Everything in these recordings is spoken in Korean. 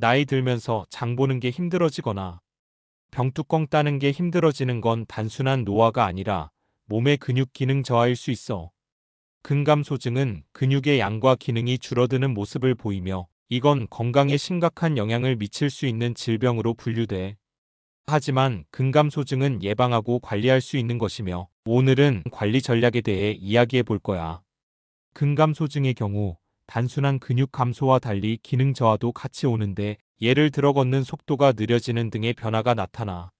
나이 들면서 장 보는 게 힘들어지거나 병뚜껑 따는 게 힘들어지는 건 단순한 노화가 아니라 몸의 근육 기능 저하일 수 있어. 근감소증은 근육의 양과 기능이 줄어드는 모습을 보이며 이건 건강에 심각한 영향을 미칠 수 있는 질병으로 분류돼. 하지만 근감소증은 예방하고 관리할 수 있는 것이며 오늘은 관리 전략에 대해 이야기해 볼 거야. 근감소증의 경우 단순한 근육 감소와 달리 기능 저하도 같이 오는데 예를 들어 걷는 속도가 느려지는 등의 변화가 나타나.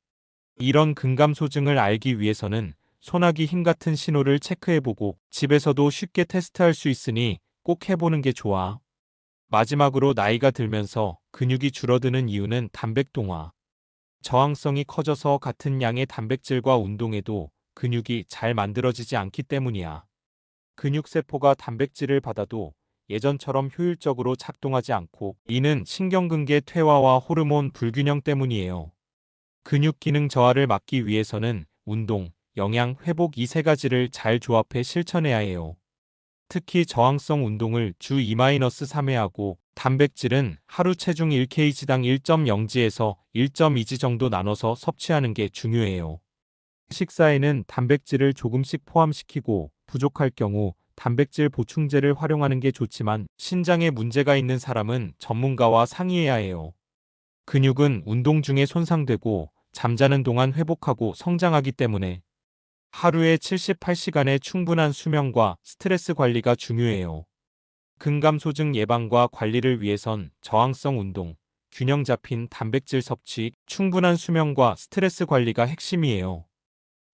이런 근감소증을 알기 위해서는 소나기 힘 같은 신호를 체크해보고 집에서도 쉽게 테스트할 수 있으니 꼭 해보는 게 좋아. 마지막으로 나이가 들면서 근육이 줄어드는 이유는 단백 동화. 저항성이 커져서 같은 양의 단백질과 운동에도 근육이 잘 만들어지지 않기 때문이야. 근육세포가 단백질을 받아도 예전처럼 효율적으로 작동하지 않고 이는 신경근개 퇴화와 호르몬 불균형 때문이에요. 근육 기능 저하를 막기 위해서는 운동, 영양, 회복 이 세 가지를 잘 조합해 실천해야 해요. 특히 저항성 운동을 주 2-3회 하고 단백질은 하루 체중 1kg당 1.0g에서 1.2g 정도 나눠서 섭취하는 게 중요해요. 식사에는 단백질을 조금씩 포함시키고 부족할 경우 단백질 보충제를 활용하는 게 좋지만 신장에 문제가 있는 사람은 전문가와 상의해야 해요. 근육은 운동 중에 손상되고 잠자는 동안 회복하고 성장하기 때문에 하루에 78시간의 충분한 수면과 스트레스 관리가 중요해요. 근감소증 예방과 관리를 위해선 저항성 운동, 균형 잡힌 단백질 섭취, 충분한 수면과 스트레스 관리가 핵심이에요.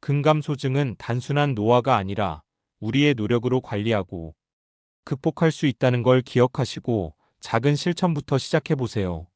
근감소증은 단순한 노화가 아니라 우리의 노력으로 관리하고 극복할 수 있다는 걸 기억하시고 작은 실천부터 시작해 보세요.